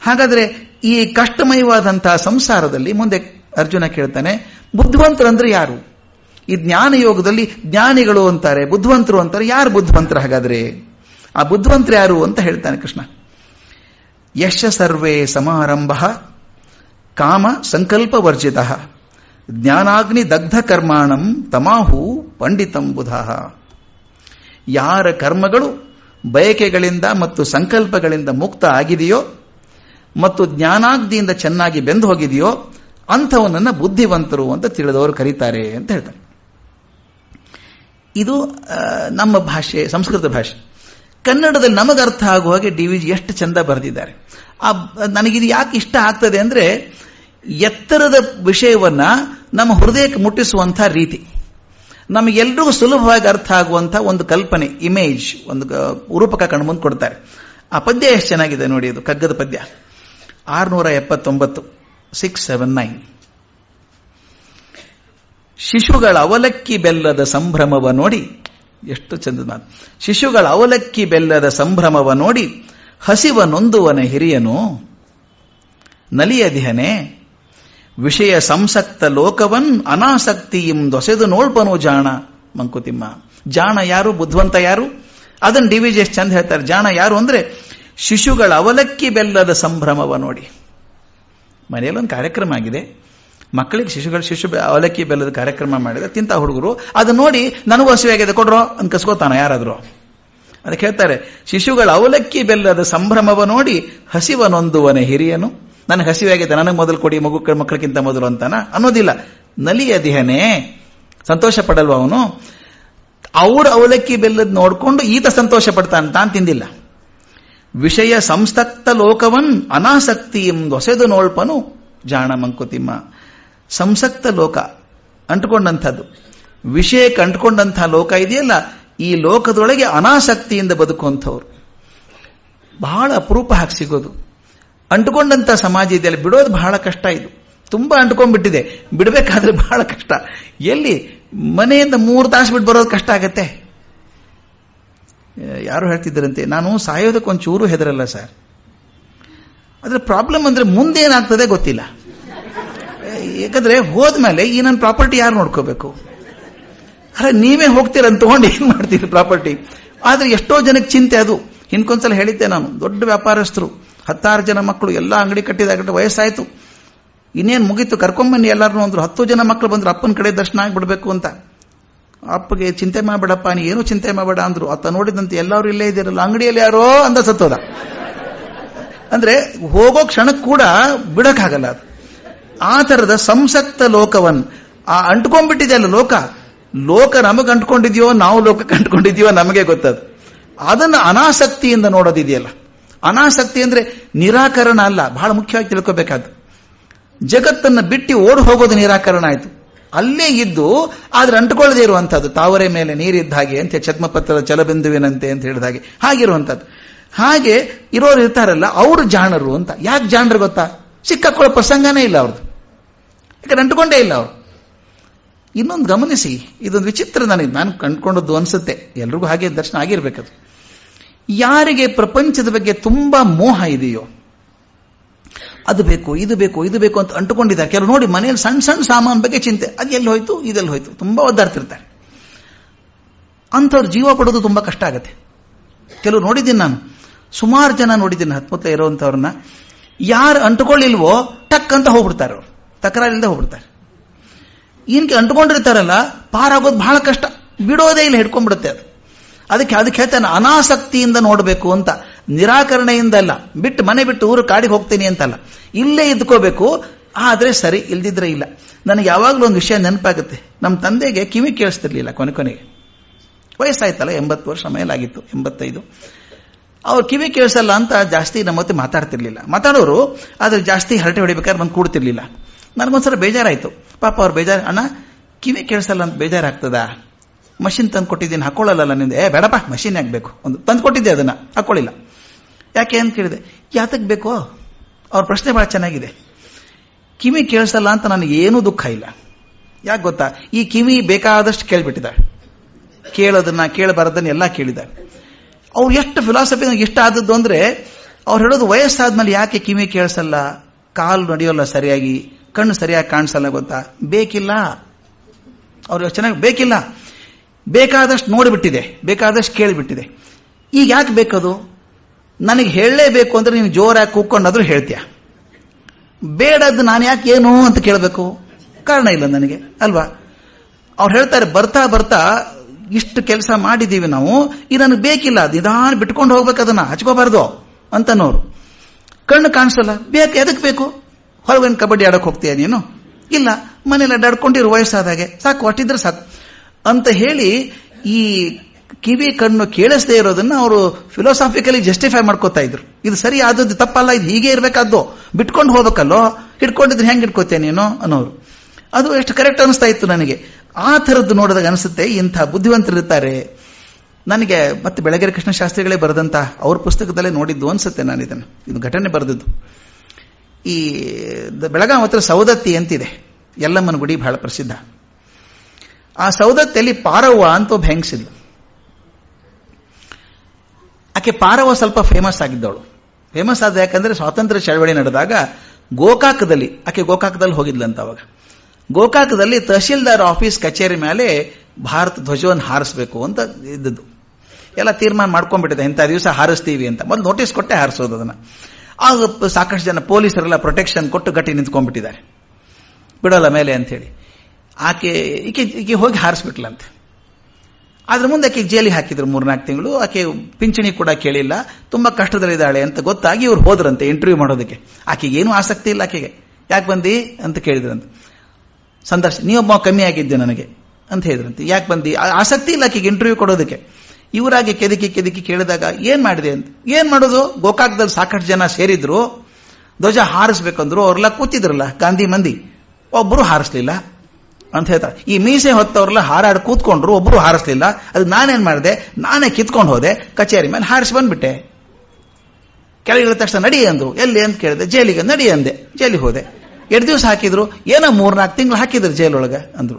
ಹಾಗಾದ್ರೆ ಈ ಕಷ್ಟಮಯವಾದಂತಹ ಸಂಸಾರದಲ್ಲಿ ಮುಂದೆ ಅರ್ಜುನ ಕೇಳ್ತಾನೆ, ಬುದ್ಧಿವಂತರಂದ್ರೆ ಯಾರು? ಈ ಜ್ಞಾನ ಯೋಗದಲ್ಲಿ ಜ್ಞಾನಿಗಳು ಅಂತಾರೆ, ಬುದ್ಧಿವಂತರು ಅಂತಾರೆ, ಯಾರು ಬುದ್ಧಿವಂತರು ಹಾಗಾದ್ರೆ? ಆ ಬುದ್ಧಿವಂತರು ಯಾರು ಅಂತ ಹೇಳ್ತಾನೆ ಕೃಷ್ಣ. ಯಶ ಸರ್ವೇ ಸಮಾರಂಭ, ಕಾಮ ಸಂಕಲ್ಪ ವರ್ಜಿತ, ಜ್ಞಾನಾಗ್ನಿ ದಗ್ಧ ಕರ್ಮಾಣಂ ತಮಾಹು ಪಂಡಿತಂ ಬುಧ. ಯಾರ ಕರ್ಮಗಳು ಬಯಕೆಗಳಿಂದ ಮತ್ತು ಸಂಕಲ್ಪಗಳಿಂದ ಮುಕ್ತ ಆಗಿದೆಯೋ ಮತ್ತು ಜ್ಞಾನಾಗ್ದಿಯಿಂದ ಚೆನ್ನಾಗಿ ಬೆಂದು ಹೋಗಿದೆಯೋ ಅಂಥವನನ್ನು ಬುದ್ಧಿವಂತರು ಅಂತ ತಿಳಿದವರು ಕರೀತಾರೆ ಅಂತ ಹೇಳ್ತಾರೆ. ಇದು ನಮ್ಮ ಭಾಷೆ, ಸಂಸ್ಕೃತ ಭಾಷೆ. ಕನ್ನಡದಲ್ಲಿ ನಮಗೆ ಅರ್ಥ ಆಗುವ ಹಾಗೆ ಡಿ ವಿ ಜಿ ಎಷ್ಟು ಚಂದ ಬರೆದಿದ್ದಾರೆ. ಆ, ನನಗಿದು ಯಾಕೆ ಇಷ್ಟ ಆಗ್ತದೆ ಅಂದ್ರೆ ಎತ್ತರದ ವಿಷಯವನ್ನ ನಮ್ಮ ಹೃದಯಕ್ಕೆ ಮುಟ್ಟಿಸುವಂಥ ರೀತಿ. ನಮಗೆಲ್ರಿಗೂ ಸುಲಭವಾಗಿ ಅರ್ಥ ಆಗುವಂಥ ಒಂದು ಕಲ್ಪನೆ ಇಮೇಜ್ ಒಂದು ರೂಪಕ ಕಣ್ಮುಂದು ಕೊಡ್ತಾರೆ. ಆ ಪದ್ಯ ಎಷ್ಟು ಚೆನ್ನಾಗಿದೆ ನೋಡಿ ಇದು ಕಗ್ಗದ ಪದ್ಯ. ಆರುನೂರ ಎಪ್ಪತ್ತೊಂಬತ್ತು ಸಿಕ್ಸ್ ಸೆವೆನ್ ನೈನ್ ಶಿಶುಗಳ ಅವಲಕ್ಕಿ ಬೆಲ್ಲದ ಸಂಭ್ರಮವ ನೋಡಿ, ಎಷ್ಟು ಚಂದ ಮಾತು. ಶಿಶುಗಳ ಅವಲಕ್ಕಿ ಬೆಲ್ಲದ ಸಂಭ್ರಮವ ನೋಡಿ, ಹಸಿವ ನೊಂದುವನ ಹಿರಿಯನು ನಲಿಯದಿಹನೆ ವಿಷಯ ಸಂಸಕ್ತ ಲೋಕವನ್ ಅನಾಸಕ್ತಿಯಂ ದೊಸೆದು ನೋಳ್ಪನು ಜಾಣ, ಮಂಕುತಿಮ್ಮ. ಜಾಣ ಯಾರು? ಬುದ್ಧವಂತ ಯಾರು? ಅದನ್ನು ಡಿ ವಿ ಎಷ್ಟು ಚಂದ ಹೇಳ್ತಾರೆ. ಜಾಣ ಯಾರು ಅಂದ್ರೆ ಶಿಶುಗಳ ಅವಲಕ್ಕಿ ಬೆಲ್ಲದ ಸಂಭ್ರಮವ ನೋಡಿ. ಮನೆಯಲ್ಲೊಂದು ಕಾರ್ಯಕ್ರಮ ಆಗಿದೆ. ಮಕ್ಕಳಿಗೆ ಶಿಶುಗಳು ಶಿಶು ಅವಲಕ್ಕಿ ಬೆಲ್ಲದ ಕಾರ್ಯಕ್ರಮ ಮಾಡಿದ್ರೆ ತಿಂತ ಹುಡುಗರು, ಅದು ನೋಡಿ ನನಗೂ ಹಸಿವಾಗಿದೆ ಕೊಡ್ರೋ ಅಂತ ಕಸ್ಕೋತಾನ ಯಾರಾದರೂ. ಅದಕ್ಕೆ ಹೇಳ್ತಾರೆ, ಶಿಶುಗಳ ಅವಲಕ್ಕಿ ಬೆಲ್ಲದ ಸಂಭ್ರಮವ ನೋಡಿ ಹಸಿವನೊಂದುವನ ಹಿರಿಯನು. ನನಗೆ ಹಸಿವಾಗಿದೆ ನನಗೆ ಮೊದಲು ಕೊಡಿ, ಮಗು ಮಕ್ಕಳಿಗಿಂತ ಮೊದಲು ಅಂತಾನ? ಅನ್ನೋದಿಲ್ಲ. ನಲಿಯ ದಿಹನೆ. ಸಂತೋಷ ಪಡಲ್ವ ಅವನು? ಅವ್ರ ಅವಲಕ್ಕಿ ಬೆಲ್ಲದ ನೋಡ್ಕೊಂಡು ಈತ ಸಂತೋಷ ಪಡ್ತಾನೆ ತಾನು ತಿಂದಿಲ್ಲ. ವಿಷಯ ಸಂಸ್ತಕ್ತ ಲೋಕವನ್ ಅನಾಸಕ್ತಿ ಎಂದು ಹೊಸೆದು ನೋಳ್ಪನು ಜಾಣ ಮಂಕುತಿಮ್ಮ. ಸಂಸಕ್ತ ಲೋಕ ಅಂಟ್ಕೊಂಡಂಥದ್ದು. ವಿಷಯಕ್ಕೆ ಅಂಟ್ಕೊಂಡಂಥ ಲೋಕ ಇದೆಯಲ್ಲ, ಈ ಲೋಕದೊಳಗೆ ಅನಾಸಕ್ತಿಯಿಂದ ಬದುಕುವಂಥವ್ರು. ಬಹಳ ಅಪರೂಪ ಹಾಕಿ ಸಿಗೋದು. ಅಂಟ್ಕೊಂಡಂಥ ಸಮಾಜ ಇದೆಯಲ್ಲ, ಬಿಡೋದು ಬಹಳ ಕಷ್ಟ ಇದು. ತುಂಬಾ ಅಂಟ್ಕೊಂಡ್ಬಿಟ್ಟಿದೆ, ಬಿಡಬೇಕಾದ್ರೆ ಬಹಳ ಕಷ್ಟ. ಎಲ್ಲಿ? ಮನೆಯಿಂದ ಮೂರು ತಾಸು ಬಿಟ್ಟು ಬರೋದು ಕಷ್ಟ ಆಗತ್ತೆ. ಯಾರು ಹೇಳ್ತಿದ್ದರಂತೆ? ನಾನು ಸಾಯೋದಕ್ಕೆ ಒಂದು ಚೂರು ಹೆದರಲ್ಲ ಸರ್. ಅದರ ಪ್ರಾಬ್ಲಮ್ ಅಂದ್ರೆ ಮುಂದೆ ಏನಾಗ್ತದೆ ಗೊತ್ತಿಲ್ಲ. ಯಾಕಂದ್ರೆ ಹೋದ್ಮೇಲೆ ಈ ನನ್ನ ಪ್ರಾಪರ್ಟಿ ಯಾರು ನೋಡ್ಕೋಬೇಕು? ಅರೆ, ನೀವೇ ಹೋಗ್ತೀರ ತಗೊಂಡು ಏನು ಮಾಡ್ತೀರಿ ಪ್ರಾಪರ್ಟಿ ಆದ್ರೆ ಎಷ್ಟೋ ಜನಕ್ಕೆ ಚಿಂತೆ ಅದು. ಹಿಂದ್ಕೊಂದ್ಸಲ ಹೇಳಿದ್ದೆ ನಾನು, ದೊಡ್ಡ ವ್ಯಾಪಾರಸ್ಥರು, ಹತ್ತಾರು ಜನ ಮಕ್ಕಳು, ಎಲ್ಲ ಅಂಗಡಿ ಕಟ್ಟಿದಾಗ ವಯಸ್ಸಾಯಿತು. ಇನ್ನೇನು ಮುಗೀತು ಕರ್ಕೊಂಬನ್ನಿ ಎಲ್ಲರೂ ಅಂದ್ರು. ಹತ್ತು ಜನ ಮಕ್ಕಳು ಬಂದ್ರು, ಅಪ್ಪನ ಕಡೆ ದರ್ಶನ ಆಗಿಬಿಡಬೇಕು ಅಂತ. ಅಪ್ಪಗೆ ಚಿಂತೆ ಮಾಡಬೇಡಪ್ಪ, ನೀ ಏನು ಚಿಂತೆ ಮಾಡಬೇಡ ಅಂದ್ರು. ಆತ ನೋಡಿದಂತೆ ಎಲ್ಲರೂ ಇಲ್ಲೇ ಇದ್ದೀರಲ್ಲ, ಅಂಗಡಿಯಲ್ಲಿ ಯಾರೋ ಅಂದ ಸತ್ತೋದ. ಅಂದ್ರೆ ಹೋಗೋ ಕ್ಷಣಕ್ಕೆ ಕೂಡ ಬಿಡಕ್ಕಾಗಲ್ಲ ಅದು. ಆ ತರದ ಸಂಸಕ್ತ ಲೋಕವನ್, ಆ ಅಂಟ್ಕೊಂಡ್ಬಿಟ್ಟಿದೆ ಅಲ್ಲ ಲೋಕ. ಲೋಕ ನಮಗೆ ಅಂಟ್ಕೊಂಡಿದ್ಯೋ, ನಾವು ಲೋಕ ಅಂಟ್ಕೊಂಡಿದ್ಯೋ ನಮಗೆ ಗೊತ್ತದು. ಅದನ್ನ ಅನಾಸಕ್ತಿಯಿಂದ ನೋಡೋದಿದೆಯಲ್ಲ. ಅನಾಸಕ್ತಿ ಅಂದ್ರೆ ನಿರಾಕರಣ ಅಲ್ಲ, ಬಹಳ ಮುಖ್ಯವಾಗಿ ತಿಳ್ಕೋಬೇಕಾದ್ದು. ಜಗತ್ತನ್ನ ಬಿಟ್ಟು ಓಡಿ ಹೋಗೋದು ನಿರಾಕರಣ ಆಯ್ತು. ಅಲ್ಲೇ ಇದ್ದು ಆದ್ರೆ ಅಂಟ್ಕೊಳ್ಳದೆ ಇರುವಂತದ್ದು ತಾವರೆ ಮೇಲೆ ನೀರಿದ್ದ ಹಾಗೆ ಅಂತ ಛದ್ಮಪತ್ರದ ಚಲಬಿಂದುವಿನಂತೆ ಅಂತ ಹೇಳಿದ ಹಾಗೆ ಹಾಗಿರುವಂತದ್ದು ಹಾಗೆ ಇರೋರು ಇರ್ತಾರಲ್ಲ, ಅವರು ಜಾಣರು ಅಂತ. ಯಾಕೆ ಜಾಣರು ಗೊತ್ತಾ? ಸಿಕ್ಕಾಕೊಳ್ಳೋ ಪ್ರಸಂಗನೇ ಇಲ್ಲ ಅವ್ರದ್ದು ಯಾಕಂದ್ರೆ ಅಂಟ್ಕೊಂಡೇ ಇಲ್ಲ ಅವರು. ಇನ್ನೊಂದು ಗಮನಿಸಿ, ಇದೊಂದು ವಿಚಿತ್ರ ನನಗೆ ನಾನು ಕಂಡುಕೊಂಡದ್ದು ಅನ್ಸುತ್ತೆ. ಎಲ್ರಿಗೂ ಹಾಗೆ ದರ್ಶನ ಆಗಿರ್ಬೇಕದು. ಯಾರಿಗೆ ಪ್ರಪಂಚದ ಬಗ್ಗೆ ತುಂಬಾ ಮೋಹ ಇದೆಯೋ ಅದು ಬೇಕು, ಇದು ಬೇಕು ಇದು ಬೇಕು ಅಂತ ಅಂಟುಕೊಂಡಿದ್ದಾರೆ. ಕೆಲವು ನೋಡಿ ಮನೆಯಲ್ಲಿ ಸಣ್ಣ ಸಣ್ಣ ಸಾಮಾನು ಬಗ್ಗೆ ಚಿಂತೆ. ಅದು ಎಲ್ಲಿ ಹೋಯ್ತು? ಇದೆಲ್ಲಿ ಹೋಯ್ತು? ತುಂಬಾ ಒದ್ದಾಡ್ತಿರ್ತಾರೆ. ಅಂಥವ್ರು ಜೀವ ಪಡೋದು ತುಂಬಾ ಕಷ್ಟ ಆಗುತ್ತೆ. ಕೆಲವು ನೋಡಿದ್ದೀನಿ ನಾನು. ಸುಮಾರು ಜನ ನೋಡಿದ್ದೀನಿ ಹತ್ಮತ್ತ ಇರುವಂಥವ್ರನ್ನ ಯಾರು ಅಂಟುಕೊಳ್ಳಿಲ್ವೋ ಟಕ್ ಅಂತ ಹೋಗ್ಬಿಡ್ತಾರೆ ಅವರು. ತಕರಾರಿಲ್ಲದೆ ಹೋಗ್ಬಿಡ್ತಾರೆ. ಇನ್ಕೆ ಅಂಟ್ಕೊಂಡಿರ್ತಾರಲ್ಲ, ಪಾರಾಗೋದು ಬಹಳ ಕಷ್ಟ. ಬಿಡೋದೇ ಇಲ್ಲ, ಹಿಡ್ಕೊಂಡ್ಬಿಡುತ್ತೆ ಅದು. ಅದಕ್ಕೆ ಅದಕ್ಕೆ ಹೇಳ್ತಾನೆ, ಅನಾಸಕ್ತಿಯಿಂದ ನೋಡಬೇಕು ಅಂತ. ನಿರಾಕರಣೆಯಿಂದ ಅಲ್ಲ ಬಿಟ್ಟು ಮನೆ ಬಿಟ್ಟು ಊರು ಕಾಡಿಗೆ ಹೋಗ್ತೀನಿ ಅಂತಲ್ಲ. ಇಲ್ಲೇ ಇದ್ಕೋಬೇಕು. ಆದ್ರೆ ಸರಿ, ಇಲ್ದಿದ್ರೆ ಇಲ್ಲ. ನನಗೆ ಯಾವಾಗಲೂ ಒಂದು ವಿಷಯ ನೆನಪಾಗುತ್ತೆ. ನಮ್ಮ ತಂದೆಗೆ ಕಿವಿ ಕೇಳಿಸ್ತಿರ್ಲಿಲ್ಲ ಕೊನೆ ಕೊನೆಗೆ. ವಯಸ್ಸಾಯ್ತಲ್ಲ, ಎಂಬತ್ತು ವರ್ಷ ಮೇಲಾಗಿತ್ತು, ಎಂಬತ್ತೈದು. ಅವ್ರು ಕಿವಿ ಕೇಳಿಸಲ್ಲ ಅಂತ ಜಾಸ್ತಿ ನಮ್ಮ ಮತ್ತೆ ಮಾತಾಡ್ತಿರ್ಲಿಲ್ಲ. ಮಾತಾಡೋರು, ಆದ್ರೆ ಜಾಸ್ತಿ ಹರಟೆ ಹೊಡಿಬೇಕಾದ್ರೆ ಬಂದು ಕೂಡ್ತಿರ್ಲಿಲ್ಲ. ನನಗೊಂದ್ಸಲ ಬೇಜಾರಾಯ್ತು. ಪಾಪ ಅವ್ರು ಬೇಜಾರು, ಅಣ್ಣ, ಕಿವಿ ಕೇಳಿಸಲ್ಲ ಅಂತ ಬೇಜಾರಾಗ್ತದ? ಮಷಿನ್ ತಂದು ಕೊಟ್ಟಿದ್ದೀನಿ ಹಾಕೊಳ್ಳಲ್ಲ ನಿಂದ. ಏ, ಬೇಡಪ್ಪ, ಮಷಿನ್ ಹಾಕ್ಬೇಕು. ಒಂದು ತಂದು ಕೊಟ್ಟಿದ್ದೆ ಅದನ್ನ, ಹಾಕೊಳ್ಳಿಲ್ಲ. ಯಾಕೆ ಅಂತ ಕೇಳಿದೆ, ಯಾತಕ್ ಬೇಕೋ? ಅವ್ರ ಪ್ರಶ್ನೆ ಬಹಳ ಚೆನ್ನಾಗಿದೆ. ಕಿವಿ ಕೇಳಿಸಲ್ಲ ಅಂತ ನನಗೆ ಏನೂ ದುಃಖ ಇಲ್ಲ. ಯಾಕೆ ಗೊತ್ತಾ? ಈ ಕಿವಿ ಬೇಕಾದಷ್ಟು ಕೇಳಿಬಿಟ್ಟಿದ. ಕೇಳೋದನ್ನ, ಕೇಳಬಾರದನ್ನ ಎಲ್ಲ ಕೇಳಿದ. ಅವ್ರು ಎಷ್ಟು ಫಿಲಾಸಫಿ ನನಗೆ ಇಷ್ಟ ಆದದ್ದು ಅಂದ್ರೆ, ಅವ್ರು ಹೇಳೋದು ವಯಸ್ಸಾದ್ಮೇಲೆ ಯಾಕೆ ಕಿವಿ ಕೇಳಿಸಲ್ಲ? ಕಾಲು ನಡೆಯೋಲ್ಲ ಸರಿಯಾಗಿ, ಕಣ್ಣು ಸರಿಯಾಗಿ ಕಾಣಿಸಲ್ಲ ಗೊತ್ತಾ? ಬೇಕಿಲ್ಲ. ಅವ್ರಿಗೆ ಚೆನ್ನಾಗಿ, ಬೇಕಿಲ್ಲ. ಬೇಕಾದಷ್ಟು ನೋಡಿಬಿಟ್ಟಿದೆ. ಬೇಕಾದಷ್ಟು ಕೇಳಿಬಿಟ್ಟಿದೆ. ಈಗ ಯಾಕೆ ಬೇಕದು? ನನಗೆ ಹೇಳಲೇಬೇಕು ಅಂದ್ರೆ ನೀನು ಜೋರಾಗಿ ಕೂತ್ಕೊಂಡಾದ್ರೂ ಹೇಳ್ತೀಯ. ಬೇಡದ್ದು ನಾನು ಯಾಕೆ ಏನು ಅಂತ ಕೇಳಬೇಕು? ಕಾರಣ ಇಲ್ಲ ನನಗೆ, ಅಲ್ವಾ? ಅವ್ರು ಹೇಳ್ತಾರೆ, ಬರ್ತಾ ಬರ್ತಾ ಇಷ್ಟು ಕೆಲಸ ಮಾಡಿದ್ದೀವಿ ನಾವು ಇದು ನನಗೆ ಬೇಕಿಲ್ಲ ನಿಧಾನ ಬಿಟ್ಕೊಂಡು ಹೋಗ್ಬೇಕು ಅದನ್ನ, ಹಚ್ಕೋಬಾರ್ದು ಅಂತನೋರು ಕಣ್ಣು ಕಾಣಿಸಲ್ಲ, ಬೇಕು ಎದಕ್ಕೆ ಬೇಕು? ಹೊರಗಿನ ಕಬಡ್ಡಿ ಆಡಕ್ ಹೋಗ್ತೀಯ ನೀನು? ಇಲ್ಲ ಮನೇಲಿ ಅಡ್ಡಾಡ್ಕೊಂಡಿರು ವಯಸ್ಸಾದಾಗೆ ಸಾಕು ಒಟ್ಟಿದ್ರೆ ಸಾಕು. ಅಂತ ಹೇಳಿ ಈ ಕಿವಿ ಕಣ್ಣು ಕೇಳಿಸದೇ ಇರೋದನ್ನ ಅವರು ಫಿಲೋಸಾಫಿಕಲಿ ಜಸ್ಟಿಫೈ ಮಾಡ್ಕೋತಾ ಇದ್ರು. ಇದು ಸರಿ ಆದದ್ದು, ತಪ್ಪಲ್ಲ, ಇದು ಹೀಗೆ ಇರಬೇಕಾದ್ದು. ಬಿಟ್ಕೊಂಡು ಹೋಗ್ಬೇಕಲ್ಲೋ? ಹಿಡ್ಕೊಂಡಿದ್ರೆ ಹೆಂಗ್ ಇಟ್ಕೋತೇನೆ ನೀನು? ಅನ್ನೋರು. ಅದು ಎಷ್ಟು ಕರೆಕ್ಟ್ ಅನಿಸ್ತಾ ಇತ್ತು ನನಗೆ. ಆ ಥರದ್ದು ನೋಡಿದಾಗ ಅನಿಸುತ್ತೆ, ಇಂಥ ಬುದ್ಧಿವಂತರಿರ್ತಾರೆ. ನನಗೆ ಮತ್ತೆ ಬೆಳಗೆರೆ ಕೃಷ್ಣ ಶಾಸ್ತ್ರಿಗಳೇ ಬರೆದಂತ ಅವ್ರ ಪುಸ್ತಕದಲ್ಲೇ ನೋಡಿದ್ದು ಅನ್ಸುತ್ತೆ ನಾನು ಇದನ್ನು. ಇದು ಘಟನೆ ಬರೆದದ್ದು. ಈ ಬೆಳಗಾವ್ ಹತ್ರ ಸೌದತ್ತಿ ಅಂತಿದೆ. ಯಲ್ಲಮ್ಮನ ಗುಡಿ ಬಹಳ ಪ್ರಸಿದ್ಧ. ಆ ಸೌದತ್ತಿಯಲ್ಲಿ ಪಾರವ್ವ ಅಂತ ಒಬ್ಬ ಹೆಂಗಸಿದ್ಲು. ಆಕೆ ಪಾರವ ಸ್ವಲ್ಪ ಫೇಮಸ್ ಆಗಿದ್ದವಳು. ಫೇಮಸ್ ಆದ ಯಾಕಂದ್ರೆ ಸ್ವಾತಂತ್ರ್ಯ ಚಳವಳಿ ನಡೆದಾಗ ಗೋಕಾಕದಲ್ಲಿ, ಆಕೆ ಗೋಕಾಕದಲ್ಲಿ ಹೋಗಿದ್ಲಂತ ಅವಾಗ. ಗೋಕಾಕದಲ್ಲಿ ತಹಶೀಲ್ದಾರ್ ಆಫೀಸ್ ಕಚೇರಿ ಮೇಲೆ ಭಾರತ ಧ್ವಜವನ್ನು ಹಾರಿಸಬೇಕು ಅಂತ ಇದ್ದದ್ದು. ಎಲ್ಲ ತೀರ್ಮಾನ ಮಾಡ್ಕೊಂಡ್ಬಿಟ್ಟಿದೆ, ಇಂಥ ದಿವಸ ಹಾರಿಸ್ತೀವಿ ಅಂತ. ಮೊದಲು ನೋಟಿಸ್ ಕೊಟ್ಟೆ ಹಾರಿಸೋದು ಅದನ್ನ. ಆಗ ಸಾಕಷ್ಟು ಜನ ಪೊಲೀಸರೆಲ್ಲ ಪ್ರೊಟೆಕ್ಷನ್ ಕೊಟ್ಟು ಗಟ್ಟಿ ನಿಂತ್ಕೊಂಡ್ಬಿಟ್ಟಿದ್ದಾರೆ. ಬಿಡೋಲ್ಲ ಮೇಲೆ ಅಂತ ಹೇಳಿ ಆಕೆ ಈಕೆ ಈಕೆ ಹೋಗಿ ಹಾರಿಸ್ಬಿಟ್ಲಂತೆ. ಅದ್ರ ಮುಂದೆ ಆಕೆ ಜೈಲಿಗೆ ಹಾಕಿದ್ರು ಮೂರ್ನಾಲ್ಕು ತಿಂಗಳು. ಆಕೆ ಪಿಂಚಣಿ ಕೂಡ ಕೇಳಿಲ್ಲ. ತುಂಬಾ ಕಷ್ಟದಲ್ಲಿದ್ದಾಳೆ ಅಂತ ಗೊತ್ತಾಗಿ ಇವ್ರು ಹೋದ್ರಂತೆ ಇಂಟರ್ವ್ಯೂ ಮಾಡೋದಕ್ಕೆ. ಆಕೆಗೆ ಏನೂ ಆಸಕ್ತಿ ಇಲ್ಲ ಆಕೆಗೆ. ಯಾಕೆ ಬಂದಿ ಅಂತ ಕೇಳಿದ್ರಂತೆ. ಸಂದರ್ಶನ ನೀವೊಬ್ಬ ಕಮ್ಮಿ ಆಗಿದ್ದೆ ನನಗೆ ಅಂತ ಹೇಳಿದ್ರಂತೆ. ಯಾಕೆ ಬಂದಿ? ಆಸಕ್ತಿ ಇಲ್ಲ ಆಕೆಗೆ ಇಂಟರ್ವ್ಯೂ ಕೊಡೋದಕ್ಕೆ. ಇವರಾಗಿ ಕೆದಕಿ ಕೆದಕಿ ಕೇಳಿದಾಗ ಏನ್ ಮಾಡಿದೆ ಅಂತ. ಏನ್ ಮಾಡೋದು? ಗೋಕಾಕ್ದಲ್ಲಿ ಸಾಕಷ್ಟು ಜನ ಸೇರಿದ್ರು. ಧ್ವಜ ಹಾರಿಸ್ಬೇಕಂದ್ರು ಅವ್ರೆಲ್ಲ ಕೂತಿದ್ರಲ್ಲ, ಗಾಂಧಿ ಮಂದಿ. ಒಬ್ಬರು ಹಾರಿಸ್ಲಿಲ್ಲ. ಅಂತ ಹೇಳ್ತಾರೆ. ಈ ಮೀಸೆ ಹೊತ್ತವ್ರೆಲ್ಲ ಹಾರಾಡಿ ಕೂತ್ಕೊಂಡ್ರು, ಒಬ್ರು ಹಾರಿಸ್ಲಿಲ್ಲ. ಅದು ನಾನೇನ್ ಮಾಡಿದೆ? ನಾನೇ ಕಿತ್ಕೊಂಡು ಹೋದೆ, ಕಚೇರಿ ಮೇಲೆ ಹಾರಿಸಿ ಬಂದ್ಬಿಟ್ಟೆ. ಕೆಳಗಿಳಿದ ತಕ್ಷಣ ನಡಿ ಅಂದ್ರು. ಎಲ್ಲಿ ಅಂತ ಕೇಳಿದೆ, ಜೈಲಿಗೆ ನಡಿ ಅಂದೆ. ಜೈಲಿಗೆ ಹೋದೆ. ಎರಡು ದಿವಸ ಹಾಕಿದ್ರು. ಏನೋ ಮೂರ್ನಾಲ್ಕು ತಿಂಗಳು ಹಾಕಿದ್ರು ಜೈಲೊಳಗೆ, ಅಂದ್ರು.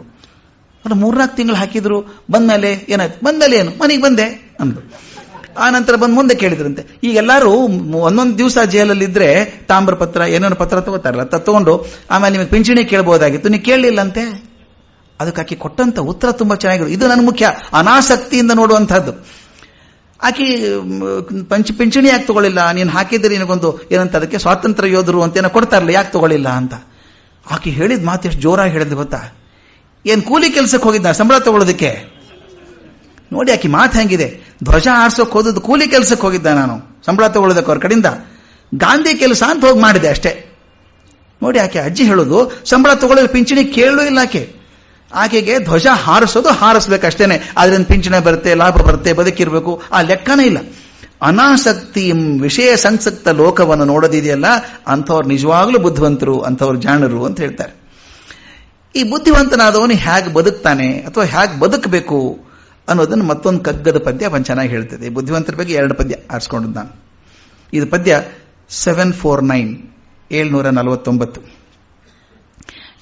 ಅಲ್ಲ ಮೂರ್ನಾಲ್ಕು ತಿಂಗಳು ಹಾಕಿದ್ರು. ಬಂದ್ಮೇಲೆ ಏನಾಯ್ತು? ಬಂದ್ಮೇಲೆ ಏನು? ಮನೆಗೆ ಬಂದೆ, ಅಂದ್ರು. ಆ ನಂತರ ಬಂದು ಮುಂದೆ ಕೇಳಿದ್ರಂತೆ. ಈಗ ಎಲ್ಲರೂ ಒಂದೊಂದು ದಿವಸ ಜೈಲಲ್ಲಿ ಇದ್ರೆ ತಾಮ್ರ ಪತ್ರ, ಏನೇನು ಪತ್ರ ತಗೋತಾರಲ್ಲ ತಗೊಂಡು ಆಮೇಲೆ ನಿಮಗೆ ಪಿಂಚಣಿ ಕೇಳಬಹುದಾಗಿತ್ತು ನೀವು ಕೇಳಲಿಲ್ಲಂತೆ? ಅದಕ್ಕೆ ಆಕೆ ಕೊಟ್ಟಂತ ಉತ್ತರ ತುಂಬಾ ಚೆನ್ನಾಗಿರೋದು ಇದು ನನ್ನ ಮುಖ್ಯ. ಅನಾಸಕ್ತಿಯಿಂದ ನೋಡುವಂತಹದ್ದು. ಆಕೆ ಪಂಚ ಪಿಂಚಣಿ ಯಾಕೆ ತಗೊಳ್ಳಿಲ್ಲ? ನೀನು ಹಾಕಿದ್ರೆ ನಿನಗೊಂದು. ಏನಂತ ಅದಕ್ಕೆ ಸ್ವಾತಂತ್ರ್ಯ ಯೋಧರು ಅಂತ ಏನೋ ಕೊಡ್ತಾರಲ್ಲ, ಯಾಕೆ ತಗೊಳ್ಳಿಲ್ಲ ಅಂತ. ಆಕೆ ಹೇಳಿದ ಮಾತು ಎಷ್ಟು ಜೋರಾಗಿ ಹೇಳಿದ್ ಗೊತ್ತಾ? ಏನ್ ಕೂಲಿ ಕೆಲಸಕ್ಕೆ ಹೋಗಿದ್ದ ಸಂಬಳ ತಗೊಳ್ಳೋದಕ್ಕೆ? ನೋಡಿ ಆಕೆ ಮಾತು ಹೆಂಗಿದೆ. ಧ್ವಜ ಆಡ್ಸೋಕೆ ಹೋದದ್ದು ಕೂಲಿ ಕೆಲಸಕ್ಕೆ ಹೋಗಿದ್ದ ನಾನು. ಸಂಬಳ ತಗೊಳ್ಳೋದಕ್ಕೆ ಅವ್ರ ಕಡೆಯಿಂದ. ಗಾಂಧಿ ಕೆಲಸ ಅಂತ ಹೋಗಿ ಮಾಡಿದೆ ಅಷ್ಟೇ. ನೋಡಿ ಆಕೆ ಅಜ್ಜಿ ಹೇಳೋದು, ಸಂಬಳ ತಗೊಳ್ಳೋದು ಪಿಂಚಣಿ ಕೇಳಲೂ ಇಲ್ಲ ಆಕೆ. ಆಕೆಗೆ ಧ್ವಜ ಹಾರಿಸೋದು ಹಾರಿಸ್ಬೇಕಷ್ಟೇನೆ. ಅದರಿಂದ ಪಿಂಚಣೆ ಬರುತ್ತೆ, ಲಾಭ ಬರುತ್ತೆ, ಬದುಕಿರಬೇಕು. ಆ ಲೆಕ್ಕನೇ ಇಲ್ಲ. ಅನಾಸಕ್ತಿ ವಿಷಯ ಸಂಸಕ್ತ ಲೋಕವನ್ನು ನೋಡೋದಿದೆಯಲ್ಲ, ಅಂಥವ್ರು ನಿಜವಾಗ್ಲೂ ಬುದ್ಧಿವಂತರು, ಅಂಥವ್ರು ಜಾಣರು ಅಂತ ಹೇಳ್ತಾರೆ. ಈ ಬುದ್ಧಿವಂತನಾದವನು ಹೇಗೆ ಬದುಕ್ತಾನೆ ಅಥವಾ ಹೇಗೆ ಬದುಕಬೇಕು ಅನ್ನೋದನ್ನು ಮತ್ತೊಂದು ಕಗ್ಗದ ಪದ್ಯ ಅವನು ಚೆನ್ನಾಗಿ ಹೇಳ್ತದೆ. ಬುದ್ಧಿವಂತರ ಬಗ್ಗೆ ಎರಡು ಪದ್ಯ ಆರಿಸ್ಕೊಂಡದ್ದು ನಾನು ಇದು ಪದ್ಯ ಸೆವೆನ್ ಫೋರ್ ನೈನ್ ಏಳ್ನೂರ ನಲವತ್ತೊಂಬತ್ತು.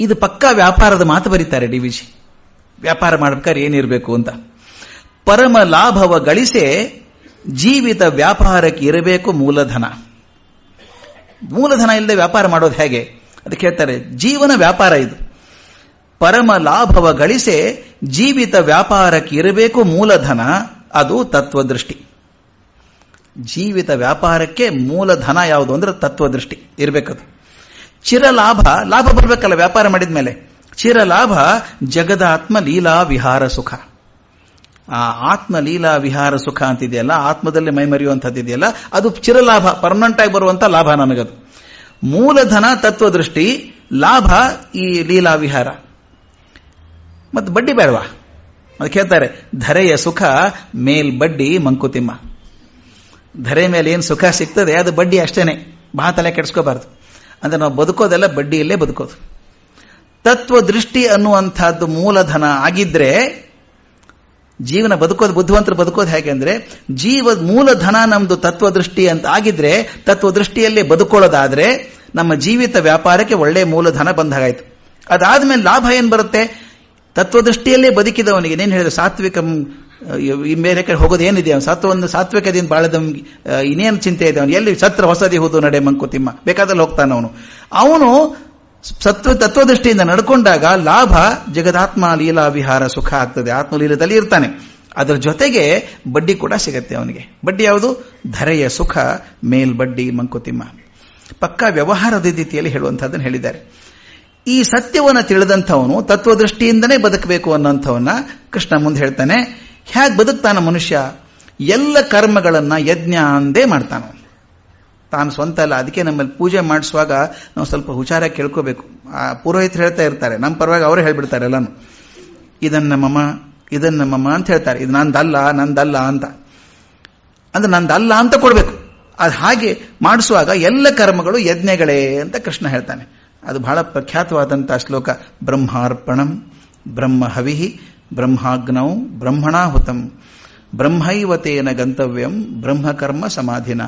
ಇದು ಪಕ್ಕಾ ವ್ಯಾಪಾರದ ಮಾತು ಬರೀತಾರೆ ಡಿ ವಿಜಿ ವ್ಯಾಪಾರ ಮಾಡ್ಬೇಕಾದ್ರೆ ಏನಿರಬೇಕು ಅಂತ. ಪರಮ ಲಾಭವ ಗಳಿಸೆ ಜೀವಿತ ವ್ಯಾಪಾರಕ್ಕೆ ಇರಬೇಕು ಮೂಲಧನ. ಮೂಲಧನ ಇಲ್ಲದೆ ವ್ಯಾಪಾರ ಮಾಡೋದು ಹೇಗೆ? ಅದಕ್ಕೆ ಹೇಳ್ತಾರೆ ಜೀವನ ವ್ಯಾಪಾರ ಇದು. ಪರಮ ಲಾಭವ ಗಳಿಸೆ ಜೀವಿತ ವ್ಯಾಪಾರಕ್ಕೆ ಇರಬೇಕು ಮೂಲಧನ, ಅದು ತತ್ವದೃಷ್ಟಿ. ಜೀವಿತ ವ್ಯಾಪಾರಕ್ಕೆ ಮೂಲಧನ ಯಾವುದು ಅಂದ್ರೆ ತತ್ವದೃಷ್ಟಿ, ಇರಬೇಕದು. ಚಿರಲಾಭ, ಲಾಭ ಲಾಭ ಬರಬೇಕಲ್ಲ ವ್ಯಾಪಾರ ಮಾಡಿದ ಮೇಲೆ. ಚಿರ ಲಾಭ ಜಗದ ಜಗದಾತ್ಮ ಲೀಲಾ ವಿಹಾರ ಸುಖ. ಆ ಆತ್ಮ ಲೀಲಾ ವಿಹಾರ ಸುಖ ಅಂತಿದೆಯಲ್ಲ, ಆತ್ಮದಲ್ಲಿ ಮೈ ಇದೆಯಲ್ಲ, ಅದು ಚಿರಲಾಭ ಪರ್ಮನೆಂಟ್ ಆಗಿ ಬರುವಂತ ಲಾಭ ನಮಗದು. ಮೂಲಧನ ತತ್ವದೃಷ್ಟಿ, ಲಾಭ ಈ ಲೀಲಾ ವಿಹಾರ. ಮತ್ತು ಬಡ್ಡಿ ಬೇಡವಾ? ಅದಕ್ಕೆ ಹೇಳ್ತಾರೆ ಧರೆಯ ಸುಖ, ಮೇಲ್ ಬಡ್ಡಿ ಮಂಕುತಿಮ್ಮ. ಧರೆ ಮೇಲೆ ಏನು ಸುಖ ಸಿಗ್ತದೆ, ಅದು ಬಡ್ಡಿ ಅಷ್ಟೇನೆ. ಬಹಳ ತಲೆ ಕೆಡಿಸ್ಕೋಬಾರ್ದು. ಅಂದ್ರೆ ನಾವು ಬದುಕೋದೆಲ್ಲ ಬಡ್ಡಿಯಲ್ಲೇ ಬದುಕೋದು. ತತ್ವ ದೃಷ್ಟಿ ಅನ್ನುವಂಥದ್ದು ಮೂಲಧನ ಆಗಿದ್ರೆ ಜೀವನ ಬದುಕೋದು, ಬುದ್ಧಿವಂತರು ಬದುಕೋದು ಹೇಗೆ ಅಂದ್ರೆ ಜೀವ ಮೂಲಧನ ನಮ್ದು ತತ್ವದೃಷ್ಟಿ ಅಂತ ಆಗಿದ್ರೆ ತತ್ವದೃಷ್ಟಿಯಲ್ಲೇ ಬದುಕೊಳ್ಳೋದಾದ್ರೆ ನಮ್ಮ ಜೀವಿತ ವ್ಯಾಪಾರಕ್ಕೆ ಒಳ್ಳೆ ಮೂಲಧನ ಬಂದಾಗಾಯ್ತು ಅದಾದ್ಮೇಲೆ ಲಾಭ ಏನ್ ಬರುತ್ತೆ? ತತ್ವದೃಷ್ಟಿಯಲ್ಲೇ ಬದುಕಿದವನಿಗೆ, ನೀನು ಹೇಳಿದ್ರೆ ಸಾತ್ವಿಕ ಬೇರೆ ಕಡೆ ಹೋಗೋದು ಏನಿದೆ ಅವನು? ಸತ್ವ ಒಂದು ಸಾತ್ವಿಕದಿಂದ ಬಾಳದ ಇನ್ನೇನು ಚಿಂತೆ ಇದೆ ಅವನು? ಎಲ್ಲಿ ಸತ್ರ ಹೊಸದಿ ಹೋದು ನಡೆ ಮಂಕುತಿಮ್ಮ? ಬೇಕಾದಲ್ಲಿ ಹೋಗ್ತಾನೆ ಅವನು. ಅವನು ಸತ್ವ ತತ್ವದೃಷ್ಟಿಯಿಂದ ನಡ್ಕೊಂಡಾಗ ಲಾಭ ಜಗದಾತ್ಮ ಲೀಲಾ ವಿಹಾರ ಸುಖ ಆಗ್ತದೆ. ಆತ್ಮಲೀಲದಲ್ಲಿ ಇರ್ತಾನೆ. ಅದರ ಜೊತೆಗೆ ಬಡ್ಡಿ ಕೂಡ ಸಿಗತ್ತೆ ಅವನಿಗೆ. ಬಡ್ಡಿ ಯಾವುದು? ಧರೆಯ ಸುಖ, ಮೇಲ್ ಬಡ್ಡಿ, ಮಂಕುತಿಮ್ಮ. ಪಕ್ಕ ವ್ಯವಹಾರದ ರೀತಿಯಲ್ಲಿ ಹೇಳುವಂಥದ್ದನ್ನು ಹೇಳಿದ್ದಾರೆ. ಈ ಸತ್ಯವನ್ನು ತಿಳಿದಂಥವನು ತತ್ವದೃಷ್ಟಿಯಿಂದನೇ ಬದುಕಬೇಕು ಅನ್ನೋಂಥವನ್ನ ಕೃಷ್ಣ ಮುಂದೆ ಹೇಳ್ತಾನೆ. ಹೇಗೆ ಬದುಕ್ತಾನ ಮನುಷ್ಯ? ಎಲ್ಲ ಕರ್ಮಗಳನ್ನು ಯಜ್ಞ ಅಂದೇ ಮಾಡ್ತಾನೆ ತಾನು ಸ್ವಂತ ಅಲ್ಲ, ಅದಕ್ಕೆ ನಮ್ಮಲ್ಲಿ ಪೂಜೆ ಮಾಡಿಸುವಾಗ ನಾವು ಸ್ವಲ್ಪ ಹುಷಾರ ಕೇಳ್ಕೋಬೇಕು. ಆ ಪುರೋಹಿತರು ಹೇಳ್ತಾ ಇರ್ತಾರೆ ನಮ್ಮ ಪರವಾಗಿ ಅವರೇ ಹೇಳ್ಬಿಡ್ತಾರೆ ಎಲ್ಲಾನು. ಇದನ್ನ ಮಮ ಇದನ್ನ ಮಮ ಅಂತ ಹೇಳ್ತಾರೆ. ಇದು ನಂದಲ್ಲ ನಂದಲ್ಲ ಅಂತ. ಅಂದ್ರೆ ನಂದಲ್ಲ ಅಂತ ಕೊಡಬೇಕು. ಅದು ಹಾಗೆ ಮಾಡಿಸುವಾಗ ಎಲ್ಲ ಕರ್ಮಗಳು ಯಜ್ಞಗಳೇ ಅಂತ ಕೃಷ್ಣ ಹೇಳ್ತಾನೆ. ಅದು ಬಹಳ ಪ್ರಖ್ಯಾತವಾದಂತಹ ಶ್ಲೋಕ. ಬ್ರಹ್ಮಾರ್ಪಣಂ, ಬ್ರಹ್ಮ ಹವಿಹಿ ಬ್ರಹ್ಮಾಗ್ನೌ ಬ್ರಹ್ಮಣಾಹುತಂ. ಬ್ರಹ್ಮೈವತೇನ ಗಂತವ್ಯಂ ಬ್ರಹ್ಮಕರ್ಮ ಸಮಾಧಿನ.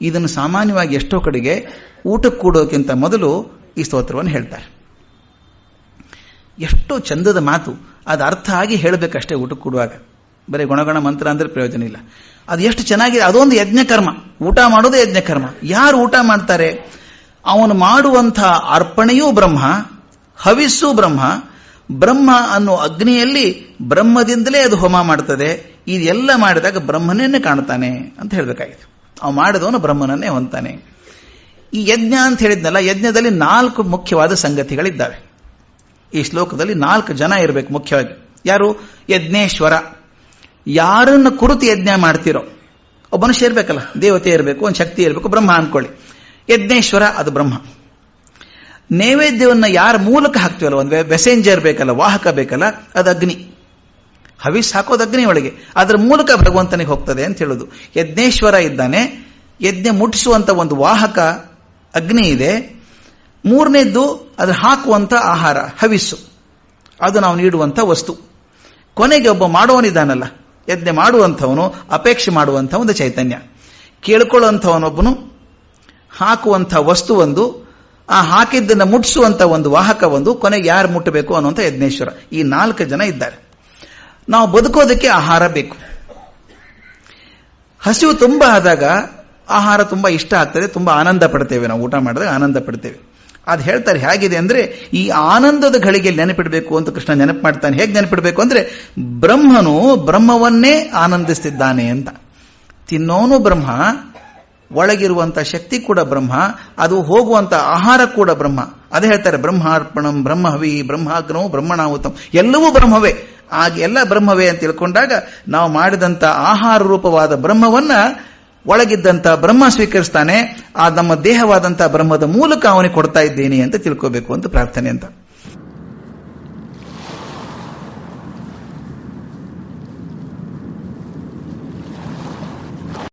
ಇದನ್ನು ಸಾಮಾನ್ಯವಾಗಿ ಎಷ್ಟೋ ಕಡೆಗೆ ಊಟಕ್ಕೆ ಕೂಡೋಕ್ಕಿಂತ ಮೊದಲು ಈ ಸ್ತೋತ್ರವನ್ನು ಹೇಳ್ತಾರೆ. ಎಷ್ಟು ಚಂದದ ಮಾತು. ಅದು ಅರ್ಥ ಆಗಿ ಹೇಳಬೇಕಷ್ಟೇ ಊಟಕ್ಕೆ ಕೂಡುವಾಗ. ಬರೀ ಗುಣಗಣ ಮಂತ್ರ ಅಂದ್ರೆ ಪ್ರಯೋಜನ ಇಲ್ಲ. ಅದು ಎಷ್ಟು ಚೆನ್ನಾಗಿದೆ. ಅದೊಂದು ಯಜ್ಞಕರ್ಮ. ಊಟ ಮಾಡೋದು ಯಜ್ಞಕರ್ಮ. ಯಾರು ಊಟ ಮಾಡ್ತಾರೆ? ಅವನು ಮಾಡುವಂಥ ಅರ್ಪಣೆಯೂ ಬ್ರಹ್ಮ, ಹವಿಸ್ಸೂ ಬ್ರಹ್ಮ ಬ್ರಹ್ಮ ಅನ್ನೋ ಅಗ್ನಿಯಲ್ಲಿ ಬ್ರಹ್ಮದಿಂದಲೇ ಅದು ಹೋಮ ಮಾಡ್ತದೆ. ಇದೆಲ್ಲ ಮಾಡಿದಾಗ ಬ್ರಹ್ಮನನ್ನೇ ಕಾಣ್ತಾನೆ ಅಂತ ಹೇಳಬೇಕಾಗಿತ್ತು. ಅವ ಮಾಡಿದವನು ಬ್ರಹ್ಮನನ್ನೇ ಹೊಂತಾನೆ ಈ ಯಜ್ಞ ಅಂತ ಹೇಳಿದ್ನಲ್ಲ, ಯಜ್ಞದಲ್ಲಿ ನಾಲ್ಕು ಮುಖ್ಯವಾದ ಸಂಗತಿಗಳಿದ್ದಾವೆ. ಈ ಶ್ಲೋಕದಲ್ಲಿ ನಾಲ್ಕು ಜನ ಇರಬೇಕು ಮುಖ್ಯವಾಗಿ. ಯಾರು? ಯಜ್ಞೇಶ್ವರ. ಯಾರನ್ನು ಕುರಿತು ಯಜ್ಞ ಮಾಡ್ತಿರೋ ಒಬ್ಬ ಮನುಷ್ಯ ಇರಬೇಕಲ್ಲ ದೇವತೆ ಇರಬೇಕು, ಒಂದು ಶಕ್ತಿ ಇರಬೇಕು, ಬ್ರಹ್ಮ ಅನ್ಕೊಳ್ಳಿ. ಯಜ್ಞೇಶ್ವರ ಅದು ಬ್ರಹ್ಮ. ನೈವೇದ್ಯವನ್ನ ಯಾರ ಮೂಲಕ ಹಾಕ್ತೀವಲ್ಲ? ಒಂದು ಮೆಸೆಂಜರ್ ಬೇಕಲ್ಲ, ವಾಹಕ ಬೇಕಲ್ಲ? ಅದು ಅಗ್ನಿ. ಹವಿಸ್ ಹಾಕೋದು ಅಗ್ನಿ ಒಳಗೆ. ಅದರ ಮೂಲಕ ಭಗವಂತನಿಗೆ ಹೋಗ್ತದೆ ಅಂತ ಹೇಳೋದು. ಯಜ್ಞೇಶ್ವರ ಇದ್ದಾನೆ. ಯಜ್ಞ ಮುಟ್ಟಿಸುವಂತ ಒಂದು ವಾಹಕ ಅಗ್ನಿ ಇದೆ. ಮೂರನೇದ್ದು ಅದ್ರ ಹಾಕುವಂತ ಆಹಾರ, ಹವಿಸ್ಸು. ಅದು ನಾವು ನೀಡುವಂತ ವಸ್ತು. ಕೊನೆಗೆ ಒಬ್ಬ ಮಾಡುವನಿದ್ದಾನಲ್ಲ. ಯಜ್ಞ ಮಾಡುವಂಥವನು, ಅಪೇಕ್ಷೆ ಮಾಡುವಂಥ ಒಂದು ಚೈತನ್ಯ. ಕೇಳ್ಕೊಳ್ಳುವಂಥವನೊಬ್ಬನು ಹಾಕುವಂಥ ವಸ್ತು ಒಂದು ಆ ಹಾಕಿದ್ದನ್ನು ಮುಟ್ಟಿಸುವಂತ ಒಂದು ವಾಹಕ ಒಂದು ಕೊನೆಗೆ ಯಾರು ಮುಟ್ಟಬೇಕು ಅನ್ನುವಂಥ ಯಜ್ಞೇಶ್ವರ. ಈ ನಾಲ್ಕು ಜನ ಇದ್ದಾರೆ. ನಾವು ಬದುಕೋದಕ್ಕೆ ಆಹಾರ ಬೇಕು. ಹಸಿವು ತುಂಬ ಆದಾಗ ಆಹಾರ ತುಂಬ ಇಷ್ಟ ಆಗ್ತದೆ, ತುಂಬ ಆನಂದ ಪಡ್ತೇವೆ ನಾವು ಊಟ ಮಾಡಿದಾಗ ಆನಂದ ಪಡ್ತೇವೆ. ಅದು ಹೇಳ್ತಾರೆ ಹೇಗಿದೆ ಅಂದ್ರೆ, ಈ ಆನಂದದ ಘಳಿಗೆ ನೆನಪಿಡಬೇಕು ಅಂತ ಕೃಷ್ಣ ನೆನಪು ಮಾಡ್ತಾನೆ. ಹೇಗೆ ನೆನಪಿಡಬೇಕು ಅಂದ್ರೆ, ಬ್ರಹ್ಮನು ಬ್ರಹ್ಮವನ್ನೇ ಆನಂದಿಸ್ತಿದ್ದಾನೆ ಅಂತ. ತಿನ್ನೋನು ಬ್ರಹ್ಮ ಒಳಗಿರುವಂತ ಶಕ್ತಿ ಕೂಡ ಬ್ರಹ್ಮ, ಅದು ಹೋಗುವಂತ ಆಹಾರ ಕೂಡ ಬ್ರಹ್ಮ. ಅದೇ ಹೇಳ್ತಾರೆ, ಬ್ರಹ್ಮಾರ್ಪಣಂ ಬ್ರಹ್ಮಹವಿ ಬ್ರಹ್ಮಾಗ್ನೋ ಬ್ರಹ್ಮಣಾಹುತಂ. ಎಲ್ಲವೂ ಬ್ರಹ್ಮವೇ. ಆಗ ಎಲ್ಲ ಬ್ರಹ್ಮವೇ ಅಂತ ತಿಳ್ಕೊಂಡಾಗ ನಾವು ಮಾಡಿದಂತ ಆಹಾರ ರೂಪವಾದ ಬ್ರಹ್ಮವನ್ನ ಒಳಗಿದ್ದಂಥ ಬ್ರಹ್ಮ ಸ್ವೀಕರಿಸ್ತಾನೆ. ಆ ನಮ್ಮ ದೇಹವಾದಂತಹ ಬ್ರಹ್ಮದ ಮೂಲಕ ಅವನಿಗೆ ಕೊಡ್ತಾ ಇದ್ದೇನೆ ಅಂತ ತಿಳ್ಕೋಬೇಕು ಅಂತ ಪ್ರಾರ್ಥನೆ ಅಂತ.